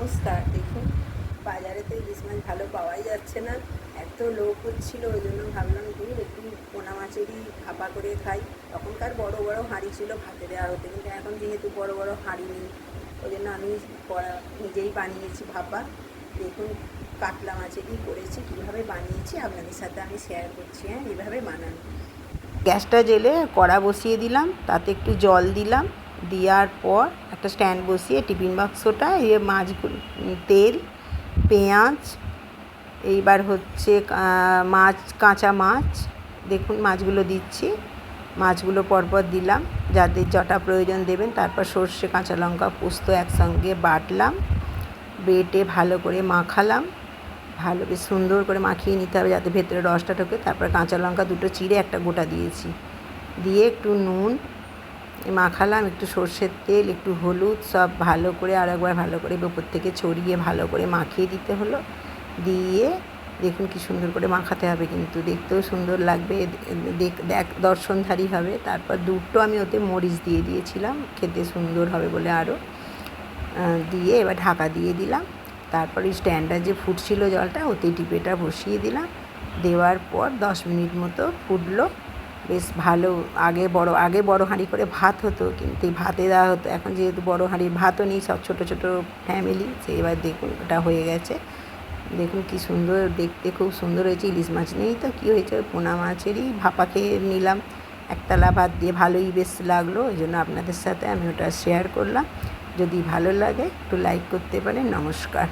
নমস্কার দেখুন, বাজারে তো ইলিশ মাছ ভালো পাওয়াই যাচ্ছে না। এত লোক হচ্ছিল, ওই জন্য ভাবলাম দূর একটু পোনা মাছেরই ভাপা করে খাই। তখনকার বড় বড় হাঁড়ি ছিল ভাতে দেওয়া হতো, কিন্তু এখন যেহেতু বড় বড় হাঁড়ি নেই, ওই জন্য আমি নিজেই বানিয়েছি ভাপা। দেখুন, কাতলা মাছেরই করেছি, কীভাবে বানিয়েছি, আপনাদের সাথে আমি শেয়ার করছি হ্যাঁ এইভাবে বানানো। গ্যাসটা জেলে কড়া বসিয়ে দিলাম, তাতে একটু জল দিলাম দেওয়ার পর একটা স্ট্যান্ড বসিয়ে টিফিন বাক্সটা এ মাছগুলো তেল, পেঁয়াজ, এইবার হচ্ছে মাছ, কাঁচা মাছ, দেখুন মাছগুলো দিচ্ছি। মাছগুলো পরপর দিলাম, যাদের যটা প্রয়োজন দেবেন, তারপর সর্ষে, কাঁচা লঙ্কা পোস্ত একসঙ্গে বাটলাম। বেটে ভালো করে মাখালাম, ভালো বেশ সুন্দর করে মাখিয়ে নিতে হবে যাতে ভেতরে রসটা ঢোকে। তারপর কাঁচা লঙ্কা দুটো চিড়ে একটা গোটা দিয়েছি। দিয়ে একটু নুন মাখালাম একটু সর্ষের তেল, একটু হলুদ, সব ভালো করে আর একবার ভালো করে ওপর থেকে ছড়িয়ে ভালো করে মাখিয়ে দিতে হলো। দিয়ে দেখুন কি সুন্দর করে মাখাতে হবে কিন্তু, দেখতেও সুন্দর লাগবে। দেখ দর্শনধারী হবে। তারপর দুটো আমি ওতে মরিচ দিয়ে দিয়েছিলাম, খেতে সুন্দর হবে বলে আরও। দিয়ে এবার ঢাকা দিয়ে দিলাম। তারপর ওই স্ট্যান্ডটা যে ফুটছিল জলটা ওতে টিপেটা বসিয়ে দিলাম। দেওয়ার পর দশ মিনিট মতো ফুটলো। বেশ ভালো। আগে বড় আগে বড় হাঁড়ি করে ভাত হতো, কিন্তু ভাতে দেওয়া হতো। এখন যেহেতু বড় হাঁড়ি ভাতও নেই, সব ছোটো ছোটো ফ্যামিলি সে এবার দেখুন ওটা হয়ে গেছে। দেখুন কি সুন্দর, দেখতে খুব সুন্দর হয়েছে। ইলিশ মাছ নেই তো, কী হয়েছে? পোনা মাছেরই ভাপা খেয়ে নিলাম। একতলা ভাত দিয়ে ভালোই বেশ লাগল ওই জন্য আপনাদের সাথে আমি ওটা শেয়ার করলাম। যদি ভালো লাগে, একটু লাইক করতে পারেন। নমস্কার।